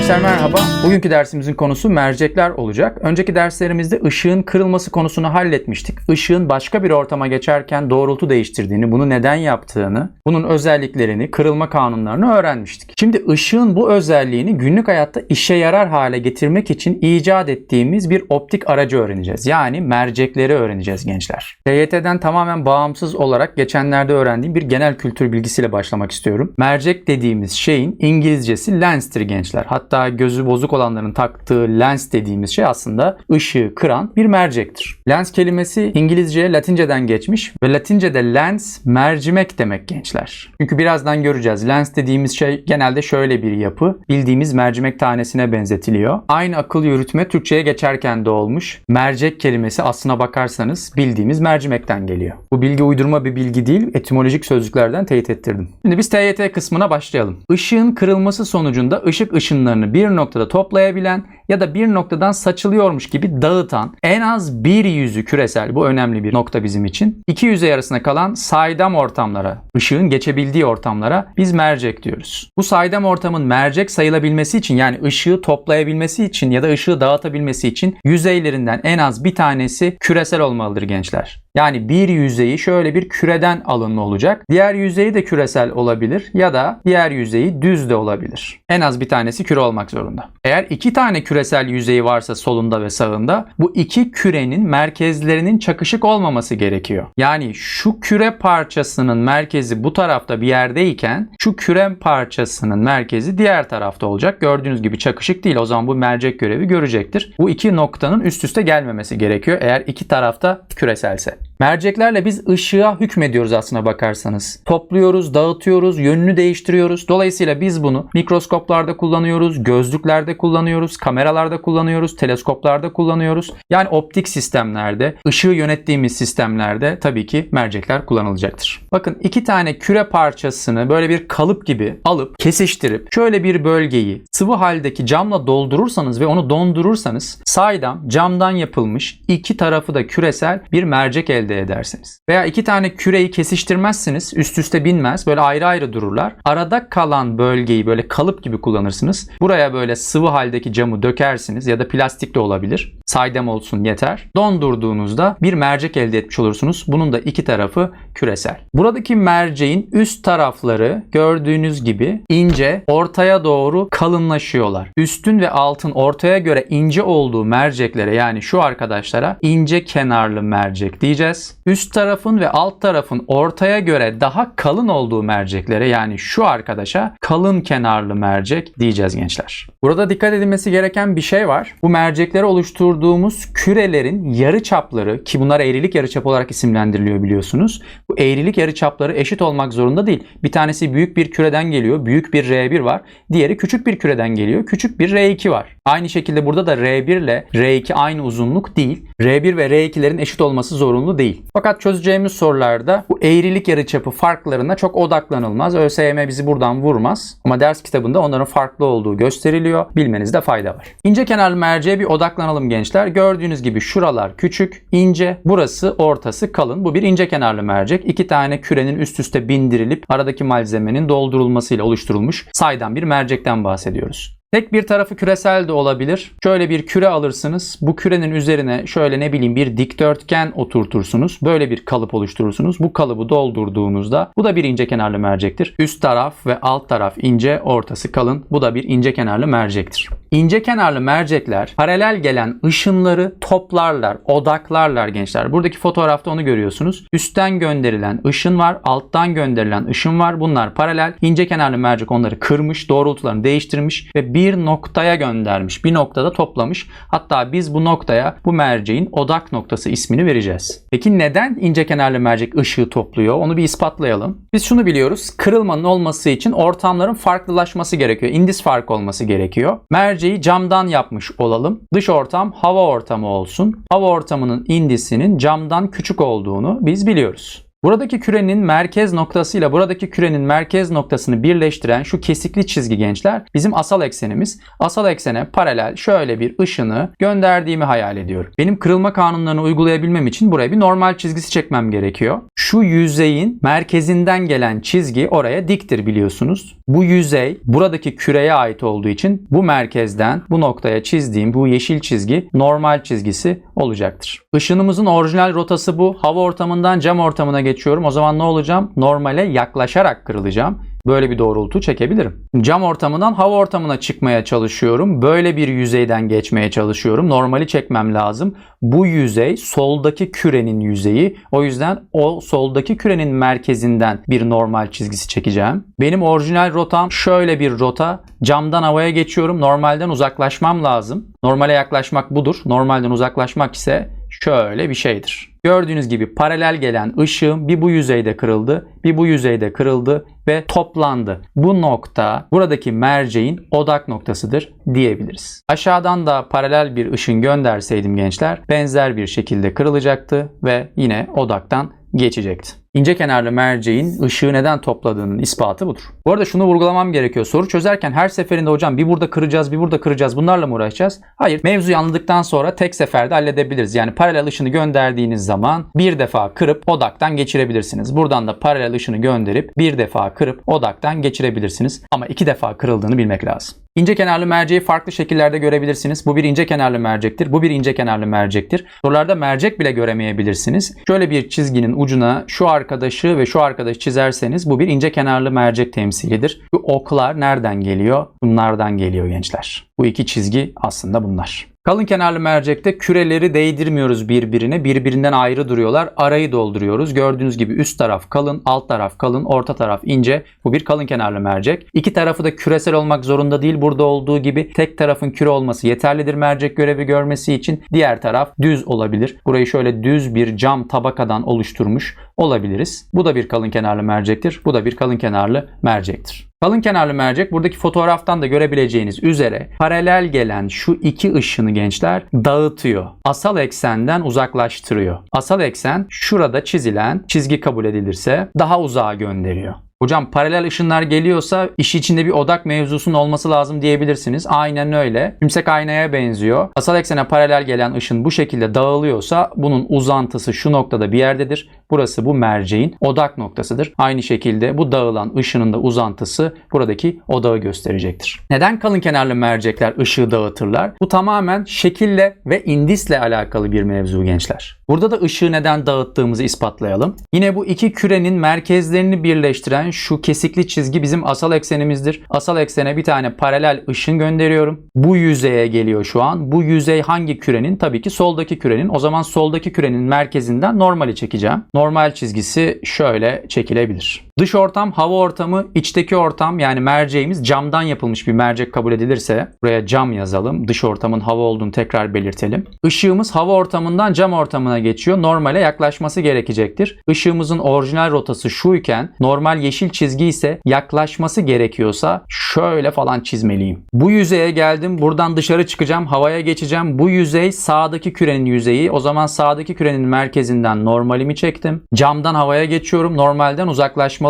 Gençler merhaba. Bugünkü dersimizin konusu mercekler olacak. Önceki derslerimizde ışığın kırılması konusunu halletmiştik. Işığın başka bir ortama geçerken doğrultu değiştirdiğini, bunu neden yaptığını, bunun özelliklerini, kırılma kanunlarını öğrenmiştik. Şimdi ışığın bu özelliğini günlük hayatta işe yarar hale getirmek için icat ettiğimiz bir optik aracı öğreneceğiz. Yani mercekleri öğreneceğiz gençler. TYT'den tamamen bağımsız olarak geçenlerde öğrendiğim bir genel kültür bilgisiyle başlamak istiyorum. Mercek dediğimiz şeyin İngilizcesi lenstir gençler. Hatta gözü bozuk olanların taktığı lens dediğimiz şey aslında ışığı kıran bir mercektir. Lens kelimesi İngilizceye Latinceden geçmiş ve Latince'de lens mercimek demek gençler. Çünkü birazdan göreceğiz. Lens dediğimiz şey genelde şöyle bir yapı. Bildiğimiz mercimek tanesine benzetiliyor. Aynı akıl yürütme Türkçe'ye geçerken de olmuş. Mercek kelimesi aslına bakarsanız bildiğimiz mercimekten geliyor. Bu bilgi uydurma bir bilgi değil, etimolojik sözlüklerden teyit ettirdim. Şimdi biz TYT kısmına başlayalım. Işığın kırılması sonucunda ışık ışınlarını bir noktada toplayabilen ya da bir noktadan saçılıyormuş gibi dağıtan en az bir yüzü küresel bu önemli bir nokta bizim için. İki yüzey arasında kalan saydam ortamlara, ışığın geçebildiği ortamlara biz mercek diyoruz. Bu saydam ortamın mercek sayılabilmesi için yani ışığı toplayabilmesi için ya da ışığı dağıtabilmesi için yüzeylerinden en az bir tanesi küresel olmalıdır gençler. Yani bir yüzeyi şöyle bir küreden alınma olacak. Diğer yüzeyi de küresel olabilir ya da diğer yüzeyi düz de olabilir. En az bir tanesi küre olmak zorunda. Eğer iki tane küresel yüzeyi varsa solunda ve sağında bu iki kürenin merkezlerinin çakışık olmaması gerekiyor. Yani şu küre parçasının merkezi bu tarafta bir yerdeyken şu küre parçasının merkezi diğer tarafta olacak. Gördüğünüz gibi çakışık değil. O zaman bu mercek görevi görecektir. Bu iki noktanın üst üste gelmemesi gerekiyor eğer iki tarafta küreselse. Merceklerle biz ışığa hükmediyoruz aslına bakarsanız. Topluyoruz, dağıtıyoruz, yönünü değiştiriyoruz. Dolayısıyla biz bunu mikroskoplarda kullanıyoruz, gözlüklerde kullanıyoruz, kameralarda kullanıyoruz, teleskoplarda kullanıyoruz. Yani optik sistemlerde, ışığı yönettiğimiz sistemlerde tabii ki mercekler kullanılacaktır. Bakın iki tane küre parçasını böyle bir kalıp gibi alıp kesiştirip şöyle bir bölgeyi sıvı haldeki camla doldurursanız ve onu dondurursanız saydam camdan yapılmış iki tarafı da küresel bir mercek elde edersiniz. Veya iki tane küreyi kesiştirmezsiniz üst üste binmez böyle ayrı ayrı dururlar. Arada kalan bölgeyi böyle kalıp gibi kullanırsınız. Buraya böyle sıvı haldeki camı dökersiniz ya da plastik de olabilir. Saydam olsun yeter. Dondurduğunuzda bir mercek elde etmiş olursunuz. Bunun da iki tarafı küresel. Buradaki merceğin üst tarafları gördüğünüz gibi ince, ortaya doğru kalınlaşıyorlar. Üstün ve altın ortaya göre ince olduğu merceklere yani şu arkadaşlara ince kenarlı mercek diyeceğiz. Üst tarafın ve alt tarafın ortaya göre daha kalın olduğu merceklere yani şu arkadaşa kalın kenarlı mercek diyeceğiz gençler. Burada dikkat edilmesi gereken bir şey var. Bu mercekleri oluşturduğumuz kürelerin yarı çapları ki bunlar eğrilik yarıçap olarak isimlendiriliyor biliyorsunuz. Bu eğrilik yarıçapları eşit olmak zorunda değil. Bir tanesi büyük bir küreden geliyor. Büyük bir R1 var. Diğeri küçük bir küreden geliyor. Küçük bir R2 var. Aynı şekilde burada da R1 ile R2 aynı uzunluk değil. R1 ve R2'lerin eşit olması zorunlu değil. Fakat çözeceğimiz sorularda bu eğrilik yarıçapı farklarına çok odaklanılmaz. ÖSYM bizi buradan vurmaz. Ama ders kitabında onların farklı olduğu gösteriliyor. Bilmenizde fayda var. İnce kenarlı merceğe bir odaklanalım gençler. Gördüğünüz gibi şuralar küçük, ince, burası ortası kalın. Bu bir ince kenarlı mercek. İki tane kürenin üst üste bindirilip aradaki malzemenin doldurulmasıyla oluşturulmuş saydam bir mercekten bahsediyoruz. Tek bir tarafı küresel de olabilir. Şöyle bir küre alırsınız. Bu kürenin üzerine şöyle ne bileyim bir dikdörtgen oturtursunuz. Böyle bir kalıp oluşturursunuz. Bu kalıbı doldurduğunuzda bu da bir ince kenarlı mercektir. Üst taraf ve alt taraf ince, ortası kalın. Bu da bir ince kenarlı mercektir. İnce kenarlı mercekler paralel gelen ışınları toplarlar, odaklarlar gençler. Buradaki fotoğrafta onu görüyorsunuz. Üstten gönderilen ışın var, alttan gönderilen ışın var. Bunlar paralel. İnce kenarlı mercek onları kırmış, doğrultularını değiştirmiş ve bir noktaya göndermiş. Bir noktada toplamış. Hatta biz bu noktaya bu merceğin odak noktası ismini vereceğiz. Peki neden ince kenarlı mercek ışığı topluyor? Onu bir ispatlayalım. Biz şunu biliyoruz. Kırılmanın olması için ortamların farklılaşması gerekiyor. İndis fark olması gerekiyor. Merceği camdan yapmış olalım. Dış ortam hava ortamı olsun. Hava ortamının indisinin camdan küçük olduğunu biz biliyoruz. Buradaki kürenin merkez noktasıyla buradaki kürenin merkez noktasını birleştiren şu kesikli çizgi gençler bizim asal eksenimiz. Asal eksene paralel şöyle bir ışını gönderdiğimi hayal ediyorum. Benim kırılma kanunlarını uygulayabilmem için buraya bir normal çizgisi çekmem gerekiyor. Şu yüzeyin merkezinden gelen çizgi oraya diktir biliyorsunuz. Bu yüzey buradaki küreye ait olduğu için bu merkezden bu noktaya çizdiğim bu yeşil çizgi normal çizgisi olacaktır. Işınımızın orijinal rotası bu. Hava ortamından cam ortamına geçiyorum. O zaman ne olacağım? Normale yaklaşarak kırılacağım. Böyle bir doğrultu çekebilirim. Cam ortamından hava ortamına çıkmaya çalışıyorum. Böyle bir yüzeyden geçmeye çalışıyorum. Normali çekmem lazım. Bu yüzey soldaki kürenin yüzeyi. O yüzden o soldaki kürenin merkezinden bir normal çizgisi çekeceğim. Benim orijinal rotam şöyle bir rota. Camdan havaya geçiyorum. Normalden uzaklaşmam lazım. Normale yaklaşmak budur. Normalden uzaklaşmak ise şöyle bir şeydir. Gördüğünüz gibi paralel gelen ışığım bir bu yüzeyde kırıldı, bir bu yüzeyde kırıldı ve toplandı. Bu nokta buradaki merceğin odak noktasıdır diyebiliriz. Aşağıdan da paralel bir ışın gönderseydim gençler benzer bir şekilde kırılacaktı ve yine odaktan geçecekti. İnce kenarlı merceğin ışığı neden topladığının ispatı budur. Bu arada şunu vurgulamam gerekiyor. Soru çözerken her seferinde hocam bir burada kıracağız, bir burada kıracağız. Bunlarla mı uğraşacağız? Hayır. Mevzuyu anladıktan sonra tek seferde halledebiliriz. Yani paralel ışını gönderdiğiniz zaman bir defa kırıp odaktan geçirebilirsiniz. Buradan da paralel ışını gönderip bir defa kırıp odaktan geçirebilirsiniz. Ama iki defa kırıldığını bilmek lazım. İnce kenarlı merceği farklı şekillerde görebilirsiniz. Bu bir ince kenarlı mercektir. Bu bir ince kenarlı mercektir. Sorularda mercek bile göremeyebilirsiniz. Şöyle bir çizginin ucuna şu arkadaşı ve şu arkadaşı çizerseniz bu bir ince kenarlı mercek temsilidir. Bu oklar nereden geliyor? Bunlardan geliyor gençler. Bu iki çizgi aslında bunlar. Kalın kenarlı mercekte küreleri değdirmiyoruz birbirine. Birbirinden ayrı duruyorlar. Arayı dolduruyoruz. Gördüğünüz gibi üst taraf kalın, alt taraf kalın, orta taraf ince. Bu bir kalın kenarlı mercek. İki tarafı da küresel olmak zorunda değil. Burada olduğu gibi tek tarafın küre olması yeterlidir mercek görevi görmesi için. Diğer taraf düz olabilir. Burayı şöyle düz bir cam tabakadan oluşturmuş olabiliriz. Bu da bir kalın kenarlı mercektir. Bu da bir kalın kenarlı mercektir. Kalın kenarlı mercek buradaki fotoğraftan da görebileceğiniz üzere paralel gelen şu iki ışını gençler dağıtıyor. Asal eksenden uzaklaştırıyor. Asal eksen şurada çizilen çizgi kabul edilirse daha uzağa gönderiyor. Hocam paralel ışınlar geliyorsa iş içinde bir odak mevzusunun olması lazım diyebilirsiniz. Aynen öyle. Tümsek aynaya benziyor. Asal eksene paralel gelen ışın bu şekilde dağılıyorsa bunun uzantısı şu noktada bir yerdedir. Burası bu merceğin odak noktasıdır. Aynı şekilde bu dağılan ışının da uzantısı buradaki odağı gösterecektir. Neden kalın kenarlı mercekler ışığı dağıtırlar? Bu tamamen şekille ve indisle alakalı bir mevzu gençler. Burada da ışığı neden dağıttığımızı ispatlayalım. Yine bu iki kürenin merkezlerini birleştiren şu kesikli çizgi bizim asal eksenimizdir. Asal eksene bir tane paralel ışın gönderiyorum. Bu yüzeye geliyor şu an. Bu yüzey hangi kürenin? Tabii ki soldaki kürenin. O zaman soldaki kürenin merkezinden normali çekeceğim. Normal çizgisi şöyle çekilebilir. Dış ortam, hava ortamı, içteki ortam yani merceğimiz camdan yapılmış bir mercek kabul edilirse buraya cam yazalım. Dış ortamın hava olduğunu tekrar belirtelim. Işığımız hava ortamından cam ortamına geçiyor. Normale yaklaşması gerekecektir. Işığımızın orijinal rotası şuyken normal yeşil çizgi ise yaklaşması gerekiyorsa şöyle falan çizmeliyim. Bu yüzeye geldim. Buradan dışarı çıkacağım. Havaya geçeceğim. Bu yüzey sağdaki kürenin yüzeyi. O zaman sağdaki kürenin merkezinden normalimi çektim. Camdan havaya geçiyorum. Normalden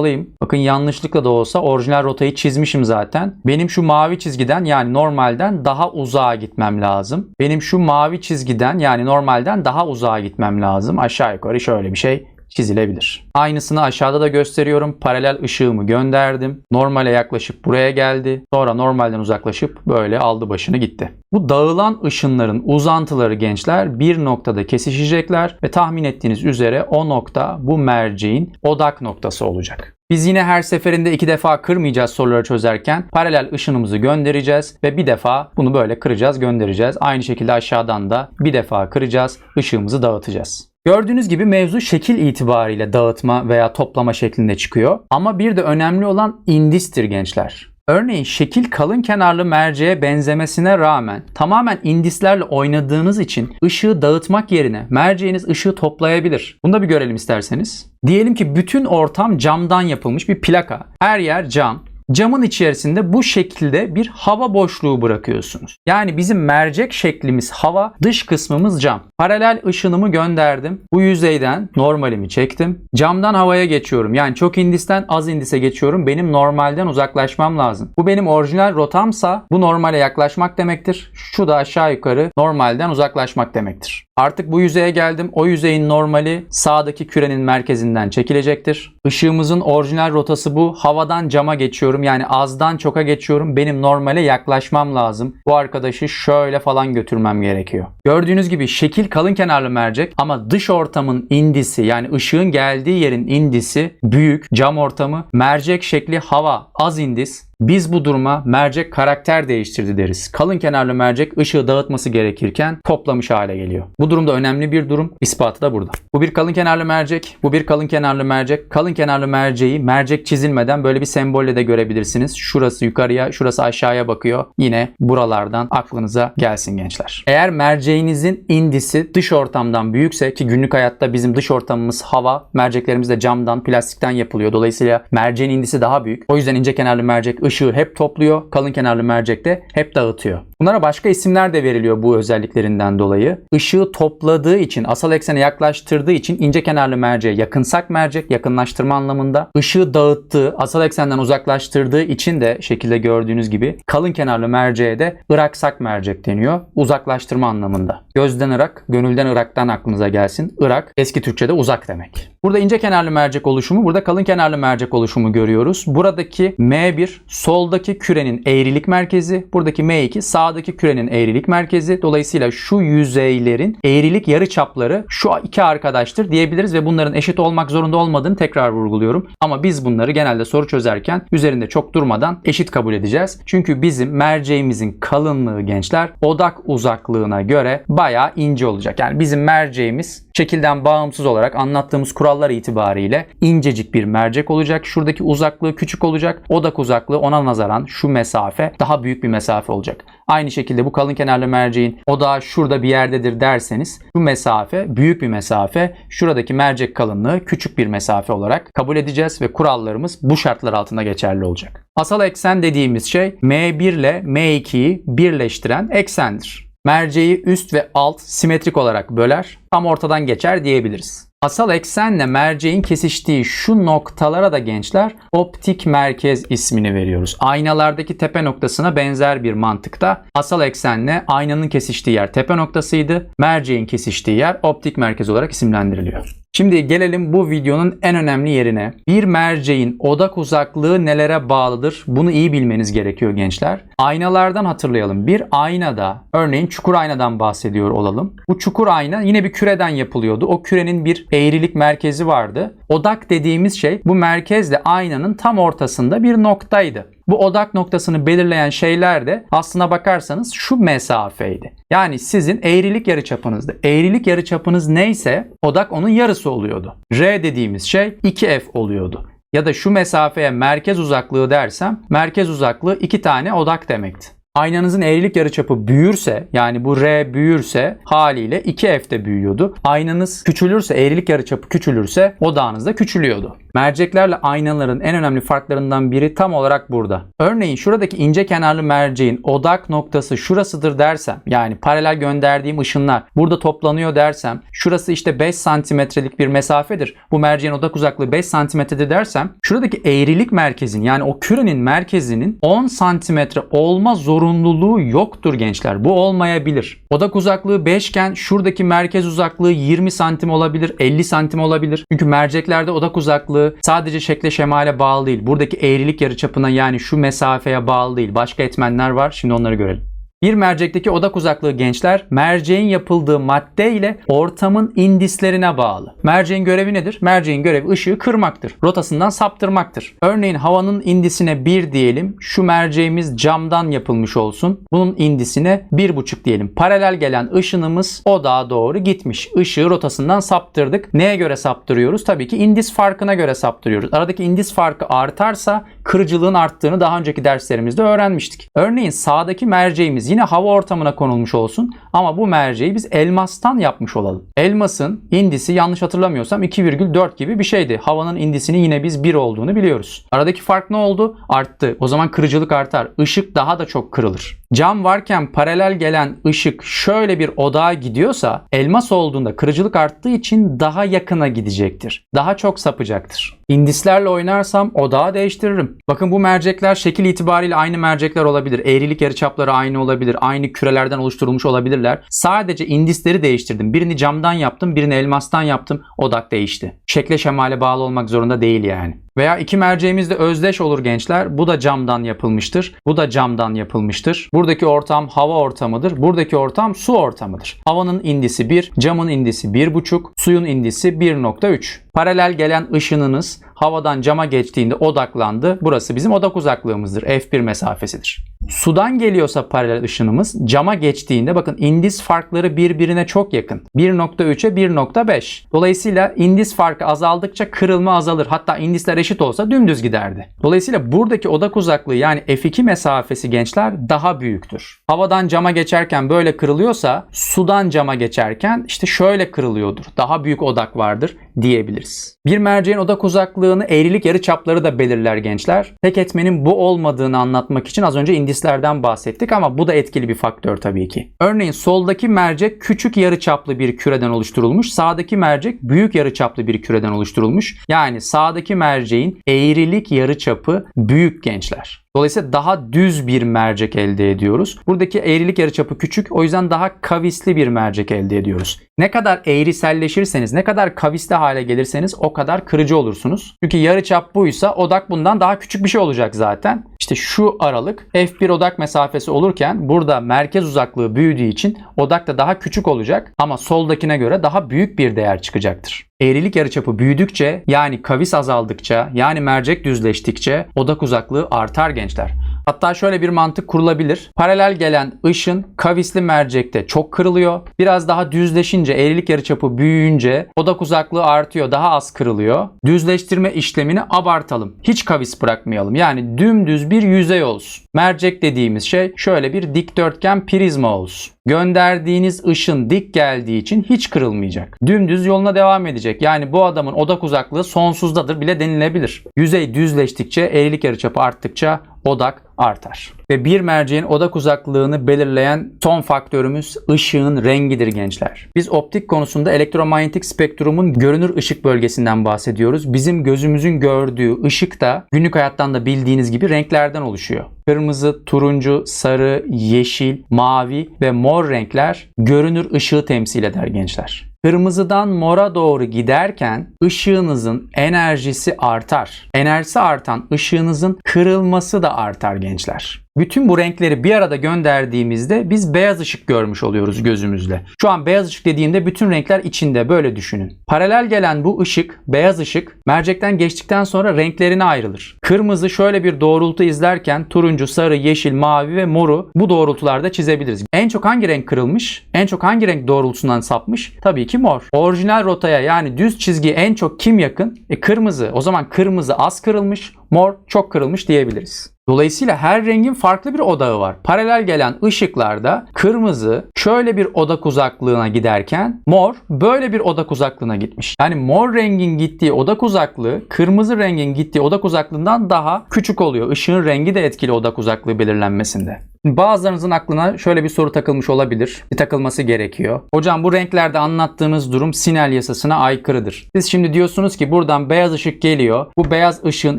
uzaklaşmalıyım. Bakın yanlışlıkla da olsa orijinal rotayı çizmişim zaten. Benim şu mavi çizgiden yani normalden daha uzağa gitmem lazım. Benim şu mavi çizgiden yani normalden daha uzağa gitmem lazım. Aşağı yukarı şöyle bir şey çizilebilir. Aynısını aşağıda da gösteriyorum. Paralel ışığımı gönderdim. Normale yaklaşıp buraya geldi. Sonra normalden uzaklaşıp böyle aldı başını gitti. Bu dağılan ışınların uzantıları gençler bir noktada kesişecekler ve tahmin ettiğiniz üzere o nokta bu merceğin odak noktası olacak. Biz yine her seferinde iki defa kırmayacağız soruları çözerken paralel ışınımızı göndereceğiz ve bir defa bunu böyle kıracağız göndereceğiz. Aynı şekilde aşağıdan da bir defa kıracağız ışığımızı dağıtacağız. Gördüğünüz gibi mevzu şekil itibariyle dağıtma veya toplama şeklinde çıkıyor. Ama bir de önemli olan indistir gençler. Örneğin şekil kalın kenarlı merceğe benzemesine rağmen tamamen indislerle oynadığınız için ışığı dağıtmak yerine merceğiniz ışığı toplayabilir. Bunu da bir görelim isterseniz. Diyelim ki bütün ortam camdan yapılmış bir plaka. Her yer cam. Camın içerisinde bu şekilde bir hava boşluğu bırakıyorsunuz. Yani bizim mercek şeklimiz hava, dış kısmımız cam. Paralel ışınımı gönderdim. Bu yüzeyden normalimi çektim. Camdan havaya geçiyorum. Yani çok indisten az indise geçiyorum. Benim normalden uzaklaşmam lazım. Bu benim orijinal rotamsa bu normale yaklaşmak demektir. Şu da aşağı yukarı normalden uzaklaşmak demektir. Artık bu yüzeye geldim. O yüzeyin normali sağdaki kürenin merkezinden çekilecektir. Işığımızın orijinal rotası bu. Havadan cama geçiyorum. Yani azdan çoka geçiyorum. Benim normale yaklaşmam lazım. Bu arkadaşı şöyle falan götürmem gerekiyor. Gördüğünüz gibi şekil kalın kenarlı mercek ama dış ortamın indisi yani ışığın geldiği yerin indisi büyük. Cam ortamı mercek şekli hava az indis. Biz bu duruma mercek karakter değiştirdi deriz. Kalın kenarlı mercek ışığı dağıtması gerekirken toplamış hale geliyor. Bu durumda önemli bir durum. İspatı da burada. Bu bir kalın kenarlı mercek. Bu bir kalın kenarlı mercek. Kalın kenarlı merceği mercek çizilmeden böyle bir sembolle de görebilirsiniz. Şurası yukarıya, şurası aşağıya bakıyor. Yine buralardan aklınıza gelsin gençler. Eğer merceğinizin indisi dış ortamdan büyükse ki günlük hayatta bizim dış ortamımız hava, merceklerimiz de camdan, plastikten yapılıyor. Dolayısıyla merceğin indisi daha büyük. O yüzden ince kenarlı mercek ışığı hep topluyor. Kalın kenarlı mercek de hep dağıtıyor. Bunlara başka isimler de veriliyor bu özelliklerinden dolayı. Işığı topladığı için, asal eksene yaklaştırdığı için ince kenarlı merceğe yakınsak mercek, yakınlaştırma anlamında. Işığı dağıttığı, asal eksenden uzaklaştırdığı için de şekilde gördüğünüz gibi kalın kenarlı merceğe de ıraksak mercek deniyor. Uzaklaştırma anlamında. Gözden ırak, gönülden ıraktan aklınıza gelsin. Irak eski Türkçe'de uzak demek. Burada ince kenarlı mercek oluşumu, burada kalın kenarlı mercek oluşumu görüyoruz. Buradaki M1 soldaki kürenin eğrilik merkezi, buradaki M2 sağdaki kürenin eğrilik merkezi. Dolayısıyla şu yüzeylerin eğrilik yarıçapları şu iki arkadaştır diyebiliriz ve bunların eşit olmak zorunda olmadığını tekrar vurguluyorum. Ama biz bunları genelde soru çözerken üzerinde çok durmadan eşit kabul edeceğiz. Çünkü bizim merceğimizin kalınlığı gençler odak uzaklığına göre bayağı ince olacak. Yani bizim merceğimiz şekilden bağımsız olarak anlattığımız kurallar itibariyle incecik bir mercek olacak. Şuradaki uzaklığı küçük olacak. Odak uzaklığı ona nazaran şu mesafe daha büyük bir mesafe olacak. Aynı şekilde bu kalın kenarlı merceğin odağı şurada bir yerdedir derseniz şu mesafe büyük bir mesafe. Şuradaki mercek kalınlığı küçük bir mesafe olarak kabul edeceğiz ve kurallarımız bu şartlar altında geçerli olacak. Asal eksen dediğimiz şey M1 ile M2'yi birleştiren eksendir. Merceği üst ve alt simetrik olarak böler, tam ortadan geçer diyebiliriz. Asal eksenle merceğin kesiştiği şu noktalara da gençler optik merkez ismini veriyoruz. Aynalardaki tepe noktasına benzer bir mantıkta asal eksenle aynanın kesiştiği yer tepe noktasıydı. Merceğin kesiştiği yer optik merkez olarak isimlendiriliyor. Şimdi gelelim bu videonun en önemli yerine. Bir merceğin odak uzaklığı nelere bağlıdır? Bunu iyi bilmeniz gerekiyor gençler. Aynalardan hatırlayalım. Bir aynada, örneğin çukur aynadan bahsediyor olalım. Bu çukur ayna yine bir küreden yapılıyordu. O kürenin bir eğrilik merkezi vardı. Odak dediğimiz şey bu merkezle aynanın tam ortasında bir noktaydı. Bu odak noktasını belirleyen şeyler de aslına bakarsanız şu mesafeydi. Yani sizin eğrilik yarıçapınızdı. Eğrilik yarıçapınız neyse odak onun yarısı oluyordu. R dediğimiz şey 2F oluyordu. Ya da şu mesafeye merkez uzaklığı dersem merkez uzaklığı 2 tane odak demekti. Aynanızın eğrilik yarıçapı büyürse yani bu R büyürse haliyle 2F de büyüyordu. Aynanız küçülürse eğrilik yarıçapı küçülürse odağınız da küçülüyordu. Merceklerle aynaların en önemli farklarından biri tam olarak burada. Örneğin şuradaki ince kenarlı merceğin odak noktası şurasıdır dersem yani paralel gönderdiğim ışınlar burada toplanıyor dersem şurası işte 5 santimetrelik bir mesafedir. Bu merceğin odak uzaklığı 5 santimetredir dersem şuradaki eğrilik merkezin yani o kürenin merkezinin 10 santimetre olma zorunluluğu yoktur gençler. Bu olmayabilir. Odak uzaklığı 5 iken şuradaki merkez uzaklığı 20 santim olabilir, 50 santim olabilir. Çünkü merceklerde odak uzaklığı sadece şekle şemale bağlı değil. Buradaki eğrilik yarıçapına yani şu mesafeye bağlı değil. Başka etmenler var. Şimdi onları görelim. Bir mercekteki odak uzaklığı gençler merceğin yapıldığı madde ile ortamın indislerine bağlı. Merceğin görevi nedir? Merceğin görevi ışığı kırmaktır. Rotasından saptırmaktır. Örneğin havanın indisine 1 diyelim. Şu merceğimiz camdan yapılmış olsun. Bunun indisine 1,5 diyelim. Paralel gelen ışınımız odağa doğru gitmiş. Işığı rotasından saptırdık. Neye göre saptırıyoruz? Tabii ki indis farkına göre saptırıyoruz. Aradaki indis farkı artarsa kırıcılığın arttığını daha önceki derslerimizde öğrenmiştik. Örneğin sağdaki merceğimiz yine hava ortamına konulmuş olsun ama bu merceği biz elmastan yapmış olalım. Elmasın indisi yanlış hatırlamıyorsam 2,4 gibi bir şeydi. Havanın indisinin yine biz 1 olduğunu biliyoruz. Aradaki fark ne oldu? Arttı. O zaman kırıcılık artar. Işık daha da çok kırılır. Cam varken paralel gelen ışık şöyle bir odağa gidiyorsa elmas olduğunda kırıcılık arttığı için daha yakına gidecektir. Daha çok sapacaktır. İndislerle oynarsam odağı değiştiririm. Bakın bu mercekler şekil itibariyle aynı mercekler olabilir. Eğrilik yarıçapları aynı olabilir. Aynı kürelerden oluşturulmuş olabilirler. Sadece indisleri değiştirdim. Birini camdan yaptım, birini elmastan yaptım. Odak değişti. Şekle şemale bağlı olmak zorunda değil yani. Veya iki merceğimiz de özdeş olur gençler. Bu da camdan yapılmıştır. Bu da camdan yapılmıştır. Buradaki ortam hava ortamıdır. Buradaki ortam su ortamıdır. Havanın indisi 1, camın indisi 1,5, suyun indisi 1,3. Paralel gelen ışınınız havadan cama geçtiğinde odaklandı. Burası bizim odak uzaklığımızdır. F1 mesafesidir. Sudan geliyorsa paralel ışınımız cama geçtiğinde bakın indis farkları birbirine çok yakın. 1.3'e 1.5. Dolayısıyla indis farkı azaldıkça kırılma azalır. Hatta indisler eşit olsa dümdüz giderdi. Dolayısıyla buradaki odak uzaklığı yani F2 mesafesi gençler daha büyüktür. Havadan cama geçerken böyle kırılıyorsa sudan cama geçerken işte şöyle kırılıyordur. Daha büyük odak vardır diyebiliriz. Bir merceğin odak uzaklığını eğrilik yarıçapları da belirler gençler. Tek etmenin bu olmadığını anlatmak için az önce indislerden bahsettik ama bu da etkili bir faktör tabii ki. Örneğin soldaki mercek küçük yarıçaplı bir küreden oluşturulmuş. Sağdaki mercek büyük yarıçaplı bir küreden oluşturulmuş. Yani sağdaki merceğin eğrilik yarıçapı büyük gençler. Dolayısıyla daha düz bir mercek elde ediyoruz. Buradaki eğrilik yarıçapı küçük o yüzden daha kavisli bir mercek elde ediyoruz. Ne kadar eğriselleşirseniz, ne kadar kavisli hale gelirseniz o kadar kırıcı olursunuz. Çünkü yarıçap buysa odak bundan daha küçük bir şey olacak zaten. İşte şu aralık F1 odak mesafesi olurken burada merkez uzaklığı büyüdüğü için odak da daha küçük olacak ama soldakine göre daha büyük bir değer çıkacaktır. Eğrilik yarıçapı büyüdükçe yani kavis azaldıkça yani mercek düzleştikçe odak uzaklığı artar gençler. Hatta şöyle bir mantık kurulabilir. Paralel gelen ışın kavisli mercekte çok kırılıyor. Biraz daha düzleşince, eğrilik yarıçapı büyüyünce odak uzaklığı artıyor, daha az kırılıyor. Düzleştirme işlemini abartalım. Hiç kavis bırakmayalım. Yani dümdüz bir yüzey olsun. Mercek dediğimiz şey şöyle bir dikdörtgen prizma olsun. Gönderdiğiniz ışın dik geldiği için hiç kırılmayacak. Dümdüz yoluna devam edecek. Yani bu adamın odak uzaklığı sonsuzdadır bile denilebilir. Yüzey düzleştikçe, eğrilik yarıçapı arttıkça odak artar. Ve bir merceğin odak uzaklığını belirleyen son faktörümüz ışığın rengidir gençler. Biz optik konusunda elektromanyetik spektrumun görünür ışık bölgesinden bahsediyoruz. Bizim gözümüzün gördüğü ışık da günlük hayattan da bildiğiniz gibi renklerden oluşuyor. Kırmızı, turuncu, sarı, yeşil, mavi ve mor renkler görünür ışığı temsil eder gençler. Kırmızıdan mora doğru giderken ışığınızın enerjisi artar. Enerjisi artan ışığınızın kırılması da artar gençler. Bütün bu renkleri bir arada gönderdiğimizde biz beyaz ışık görmüş oluyoruz gözümüzle. Şu an beyaz ışık dediğimde bütün renkler içinde böyle düşünün. Paralel gelen bu ışık, beyaz ışık mercekten geçtikten sonra renklerine ayrılır. Kırmızı şöyle bir doğrultu izlerken turuncu, sarı, yeşil, mavi ve moru bu doğrultularda çizebiliriz. En çok hangi renk kırılmış? En çok hangi renk doğrultusundan sapmış? Tabii ki mor. Orijinal rotaya yani düz çizgiye en çok kim yakın? E kırmızı. O zaman kırmızı az kırılmış, mor çok kırılmış diyebiliriz. Dolayısıyla her rengin farklı bir odağı var. Paralel gelen ışıklarda kırmızı şöyle bir odak uzaklığına giderken mor böyle bir odak uzaklığına gitmiş. Yani mor rengin gittiği odak uzaklığı kırmızı rengin gittiği odak uzaklığından daha küçük oluyor. Işığın rengi de etkili odak uzaklığı belirlenmesinde. Bazılarınızın aklına şöyle bir soru takılmış olabilir. Bir takılması gerekiyor. Hocam bu renklerde anlattığınız durum Sinel yasasına aykırıdır. Siz şimdi diyorsunuz ki buradan beyaz ışık geliyor. Bu beyaz ışığın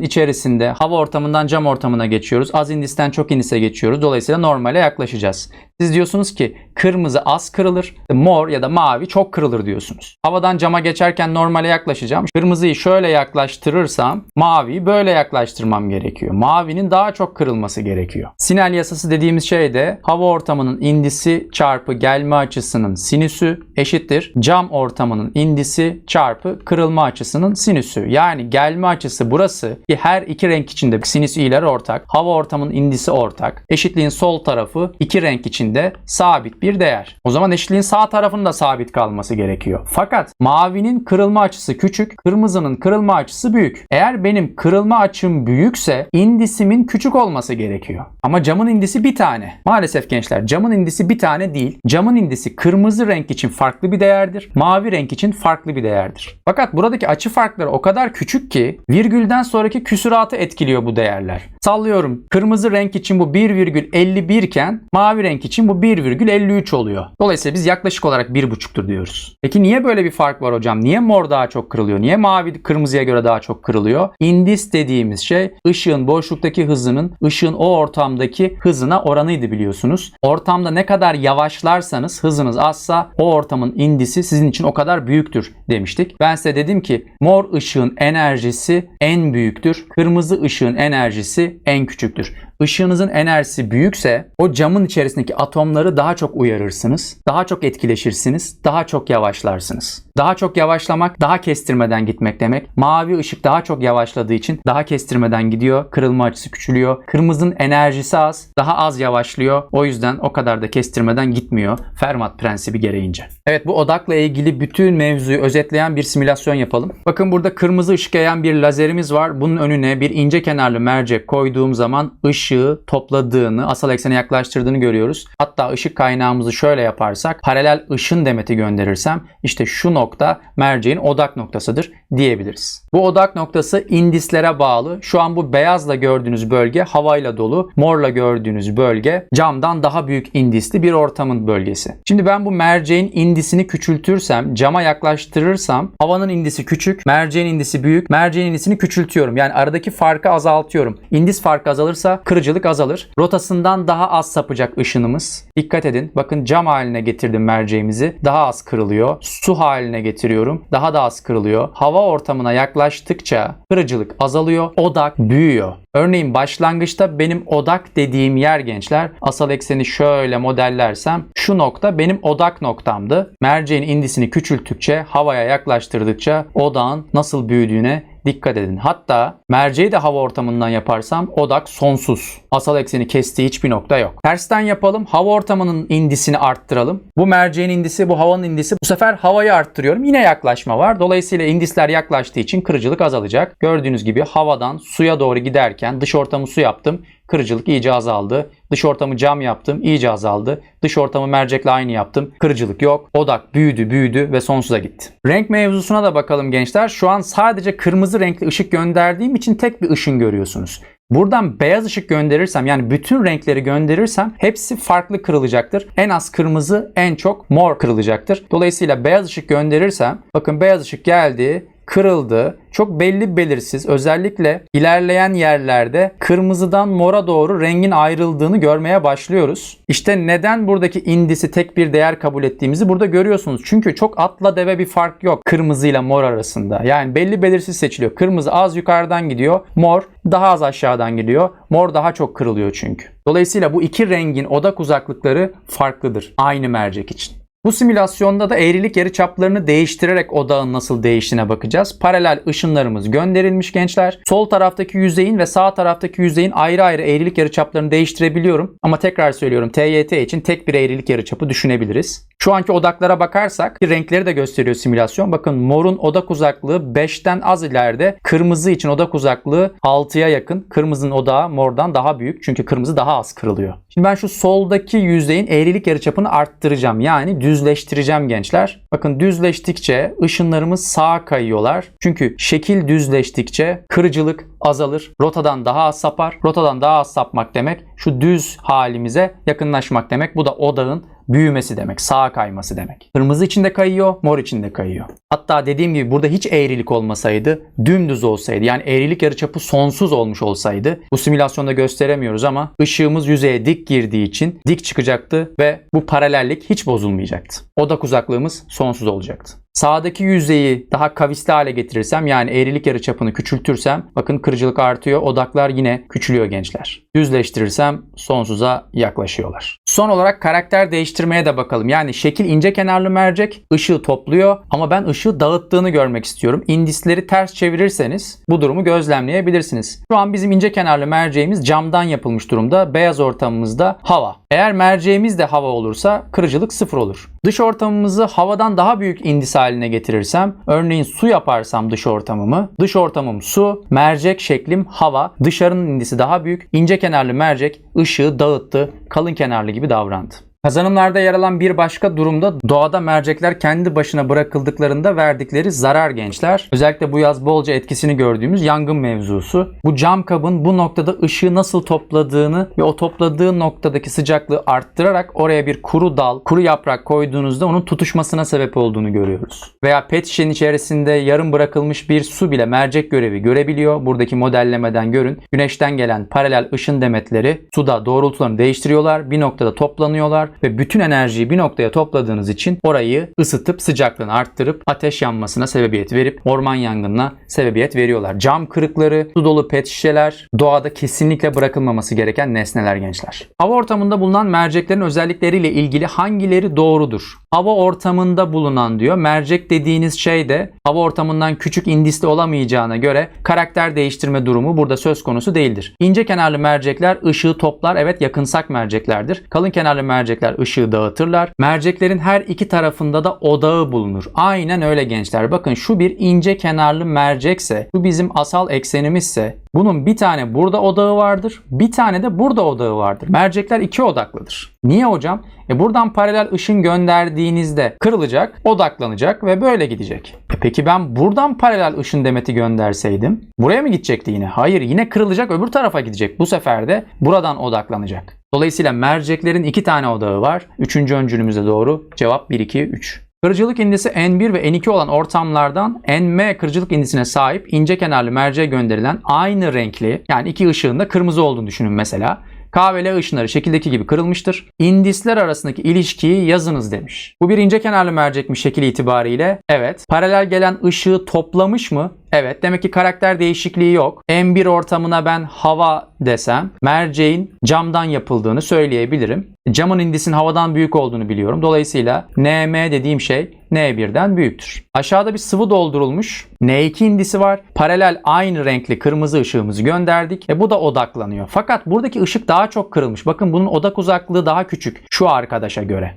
içerisinde hava ortamından cam ortamına geçiyoruz. Az indisten çok indise geçiyoruz. Dolayısıyla normale yaklaşacağız. Siz diyorsunuz ki kırmızı az kırılır, mor ya da mavi çok kırılır diyorsunuz. Havadan cama geçerken normale yaklaşacağım. Kırmızıyı şöyle yaklaştırırsam maviyi böyle yaklaştırmam gerekiyor. Mavinin daha çok kırılması gerekiyor. Sinel yasası dediğimiz şey de hava ortamının indisi çarpı gelme açısının sinüsü eşittir. Cam ortamının indisi çarpı kırılma açısının sinüsü. Yani gelme açısı burası ki her iki renk içinde sinüs i'ler ortak. Hava ortamının indisi ortak. Eşitliğin sol tarafı iki renk içinde sabit bir değer. O zaman eşitliğin sağ tarafının da sabit kalması gerekiyor. Fakat mavinin kırılma açısı küçük, kırmızının kırılma açısı büyük. Eğer benim kırılma açım büyükse indisimin küçük olması gerekiyor. Ama camın indisi bir tane. Maalesef gençler camın indisi bir tane değil. Camın indisi kırmızı renk için farklı bir değerdir. Mavi renk için farklı bir değerdir. Fakat buradaki açı farkları o kadar küçük ki virgülden sonraki küsuratı etkiliyor bu değerler. Sallıyorum. Kırmızı renk için bu 1,51 iken mavi renk için bu 1,53 oluyor. Dolayısıyla biz yaklaşık olarak 1,5'tur diyoruz. Peki niye böyle bir fark var hocam? Niye mor daha çok kırılıyor? Niye mavi kırmızıya göre daha çok kırılıyor? İndis dediğimiz şey ışığın boşluktaki hızının ışığın o ortamdaki hızına oranıydı biliyorsunuz. Ortamda ne kadar yavaşlarsanız hızınız azsa o ortamın indisi sizin için o kadar büyüktür demiştik. Ben size dedim ki mor ışığın enerjisi en büyüktür. Kırmızı ışığın enerjisi en küçüktür. Işığınızın enerjisi büyükse o camın içerisindeki atomları daha çok uyarırsınız. Daha çok etkileşirsiniz. Daha çok yavaşlarsınız. Daha çok yavaşlamak daha kestirmeden gitmek demek. Mavi ışık daha çok yavaşladığı için daha kestirmeden gidiyor. Kırılma açısı küçülüyor. Kırmızının enerjisi az. Daha az yavaşlıyor. O yüzden o kadar da kestirmeden gitmiyor. Fermat prensibi gereğince. Evet bu odakla ilgili bütün mevzuyu özetleyen bir simülasyon yapalım. Bakın burada kırmızı ışık yayan bir lazerimiz var. Bunun önüne bir ince kenarlı mercek koyduğum zaman ışığı topladığını, asal eksene yaklaştırdığını görüyoruz. Hatta ışık kaynağımızı şöyle yaparsak paralel ışın demeti gönderirsem işte şu nokta merceğin odak noktasıdır diyebiliriz. Bu odak noktası indislere bağlı. Şu an bu beyazla gördüğünüz bölge havayla dolu. Morla gördüğünüz bölge camdan daha büyük indisli bir ortamın bölgesi. Şimdi ben bu merceğin indisini küçültürsem, cama yaklaştırırsam havanın indisi küçük, merceğin indisi büyük. Merceğin indisini küçültüyorum. Yani aradaki farkı azaltıyorum. İndis farkı azalırsa kırıcılık azalır. Rotasından daha az sapacak ışınımız. Dikkat edin. Bakın cam haline getirdim merceğimizi. Daha az kırılıyor. Su haline getiriyorum. Daha da az kırılıyor. Hava ortamına yaklaştıkça kırıcılık azalıyor. Odak büyüyor. Örneğin başlangıçta benim odak dediğim yer gençler asal ekseni şöyle modellersem şu nokta benim odak noktamdı. Merceğin indisini küçülttükçe havaya yaklaştırdıkça odağın nasıl büyüdüğüne dikkat edin. Hatta merceği de hava ortamından yaparsam odak sonsuz. Asal ekseni kestiği hiçbir nokta yok. Tersten yapalım. Hava ortamının indisini arttıralım. Bu merceğin indisi, bu havanın indisi. Bu sefer havayı arttırıyorum. Yine yaklaşma var. Dolayısıyla indisler yaklaştığı için kırıcılık azalacak. Gördüğünüz gibi havadan suya doğru giderken dış ortamı su yaptım. Kırıcılık iyice azaldı. Dış ortamı cam yaptım, iyice azaldı. Dış ortamı mercekle aynı yaptım. Kırıcılık yok. Odak büyüdü, büyüdü ve sonsuza gitti. Renk mevzusuna da bakalım gençler. Şu an sadece kırmızı renkli ışık gönderdiğim için tek bir ışın görüyorsunuz. Buradan beyaz ışık gönderirsem yani bütün renkleri gönderirsem hepsi farklı kırılacaktır. En az kırmızı, en çok mor kırılacaktır. Dolayısıyla beyaz ışık gönderirsem bakın beyaz ışık geldi, kırıldı. Çok belli belirsiz özellikle ilerleyen yerlerde kırmızıdan mora doğru rengin ayrıldığını görmeye başlıyoruz. İşte neden buradaki indisi tek bir değer kabul ettiğimizi burada görüyorsunuz. Çünkü çok atla deve bir fark yok kırmızı ile mor arasında. Yani belli belirsiz seçiliyor. Kırmızı az yukarıdan gidiyor, mor daha az aşağıdan gidiyor. Mor daha çok kırılıyor çünkü. Dolayısıyla bu iki rengin odak uzaklıkları farklıdır aynı mercek için. Bu simülasyonda da eğrilik yarıçaplarını değiştirerek odağın nasıl değiştiğine bakacağız. Paralel ışınlarımız gönderilmiş gençler. Sol taraftaki yüzeyin ve sağ taraftaki yüzeyin ayrı ayrı eğrilik yarıçaplarını değiştirebiliyorum. Ama tekrar söylüyorum TYT için tek bir eğrilik yarıçapı düşünebiliriz. Şu anki odaklara bakarsak renkleri de gösteriyor simülasyon. Bakın morun odak uzaklığı 5'ten az ileride. Kırmızı için odak uzaklığı 6'ya yakın. Kırmızının odağı mordan daha büyük. Çünkü kırmızı daha az kırılıyor. Şimdi ben şu soldaki yüzeyin eğrilik yarıçapını arttıracağım. Yani düzleştireceğim gençler. Bakın düzleştikçe ışınlarımız sağa kayıyorlar. Çünkü şekil düzleştikçe kırıcılık azalır. Rotadan daha az sapar. Rotadan daha az sapmak demek şu düz halimize yakınlaşmak demek. Bu da odağın büyümesi demek, sağa kayması demek. Kırmızı içinde kayıyor, mor içinde kayıyor. Hatta dediğim gibi burada hiç eğrilik olmasaydı, dümdüz olsaydı yani eğrilik yarıçapı sonsuz olmuş olsaydı bu simülasyonda gösteremiyoruz ama ışığımız yüzeye dik girdiği için dik çıkacaktı ve bu paralellik hiç bozulmayacaktı. Odak uzaklığımız sonsuz olacaktı. Sağdaki yüzeyi daha kavisli hale getirirsem yani eğrilik yarıçapını küçültürsem bakın kırıcılık artıyor. Odaklar yine küçülüyor gençler. Düzleştirirsem sonsuza yaklaşıyorlar. Son olarak karakter değiştirmeye de bakalım. Yani şekil ince kenarlı mercek ışığı topluyor ama ben ışığı dağıttığını görmek istiyorum. İndisleri ters çevirirseniz bu durumu gözlemleyebilirsiniz. Şu an bizim ince kenarlı merceğimiz camdan yapılmış durumda. Beyaz ortamımızda hava. Eğer merceğimiz de hava olursa kırıcılık sıfır olur. Dış ortamımızı havadan daha büyük indis haline getirirsem, örneğin su yaparsam dış ortamımı, dış ortamım su, mercek şeklim hava, dışarının indisi daha büyük, ince kenarlı mercek ışığı dağıttı, kalın kenarlı gibi davrandı. Kazanımlarda yer alan bir başka durumda doğada mercekler kendi başına bırakıldıklarında verdikleri zarar gençler. Özellikle bu yaz bolca etkisini gördüğümüz yangın mevzusu. Bu cam kabın bu noktada ışığı nasıl topladığını ve o topladığı noktadaki sıcaklığı arttırarak oraya bir kuru dal, kuru yaprak koyduğunuzda onun tutuşmasına sebep olduğunu görüyoruz. Veya pet şişenin içerisinde yarım bırakılmış bir su bile mercek görevi görebiliyor. Buradaki modellemeden görün. Güneşten gelen paralel ışın demetleri suda doğrultularını değiştiriyorlar. Bir noktada toplanıyorlar ve bütün enerjiyi bir noktaya topladığınız için orayı ısıtıp sıcaklığını arttırıp ateş yanmasına sebebiyet verip orman yangınına sebebiyet veriyorlar. Cam kırıkları, su dolu pet şişeler doğada kesinlikle bırakılmaması gereken nesneler gençler. Hava ortamında bulunan merceklerin özellikleriyle ilgili hangileri doğrudur? Hava ortamında bulunan diyor. Mercek dediğiniz şey de hava ortamından küçük indisli olamayacağına göre karakter değiştirme durumu burada söz konusu değildir. İnce kenarlı mercekler ışığı toplar. Evet yakınsak merceklerdir. Kalın kenarlı mercekler ışığı dağıtırlar. Merceklerin her iki tarafında da odağı bulunur. Aynen öyle gençler. Bakın şu bir ince kenarlı mercekse, bu bizim asal eksenimizse bunun bir tane burada odağı vardır, bir tane de burada odağı vardır. Mercekler iki odaklıdır. Niye hocam? E buradan paralel ışın gönderdiğinizde kırılacak, odaklanacak ve böyle gidecek. E peki ben buradan paralel ışın demeti gönderseydim buraya mı gidecekti yine? Hayır yine kırılacak öbür tarafa gidecek. Bu sefer de buradan odaklanacak. Dolayısıyla merceklerin iki tane odağı var. Üçüncü öncülümüze doğru cevap 1, 2, 3. Kırıcılık indisi N1 ve N2 olan ortamlardan NM kırıcılık indisine sahip ince kenarlı merceğe gönderilen aynı renkli yani iki ışığın da kırmızı olduğunu düşünün mesela. K ve L ışınları şekildeki gibi kırılmıştır. İndisler arasındaki ilişkiyi yazınız demiş. Bu bir ince kenarlı mercekmiş şekil itibariyle. Evet. Paralel gelen ışığı toplamış mı? Evet. Demek ki karakter değişikliği yok. M1 ortamına ben hava desem merceğin camdan yapıldığını söyleyebilirim. Camın indisin havadan büyük olduğunu biliyorum. Dolayısıyla NM dediğim şey N1'den büyüktür. Aşağıda bir sıvı doldurulmuş. N2 indisi var. Paralel aynı renkli kırmızı ışığımızı gönderdik. E bu da odaklanıyor. Fakat buradaki ışık daha çok kırılmış. Bakın bunun odak uzaklığı daha küçük şu arkadaşa göre.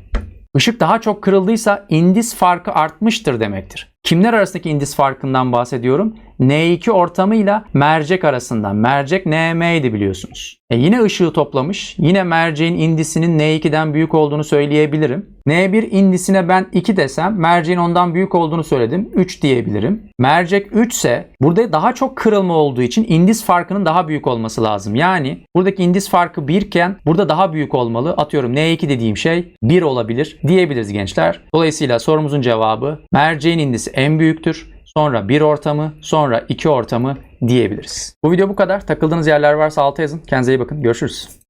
Işık daha çok kırıldıysa indis farkı artmıştır demektir. Kimler arasındaki indis farkından bahsediyorum? N2 ortamıyla mercek arasından. Mercek NM'ydi biliyorsunuz. E yine ışığı toplamış. Yine merceğin indisinin N2'den büyük olduğunu söyleyebilirim. N1 indisine ben 2 desem merceğin ondan büyük olduğunu söyledim. 3 diyebilirim. Mercek 3 ise burada daha çok kırılma olduğu için indis farkının daha büyük olması lazım. Yani buradaki indis farkı 1 iken burada daha büyük olmalı. Atıyorum N2 dediğim şey 1 olabilir diyebiliriz gençler. Dolayısıyla sorumuzun cevabı merceğin indisi en büyüktür sonra bir ortamı, sonra iki ortamı diyebiliriz. Bu video bu kadar. Takıldığınız yerler varsa alta yazın. Kendinize iyi bakın. Görüşürüz.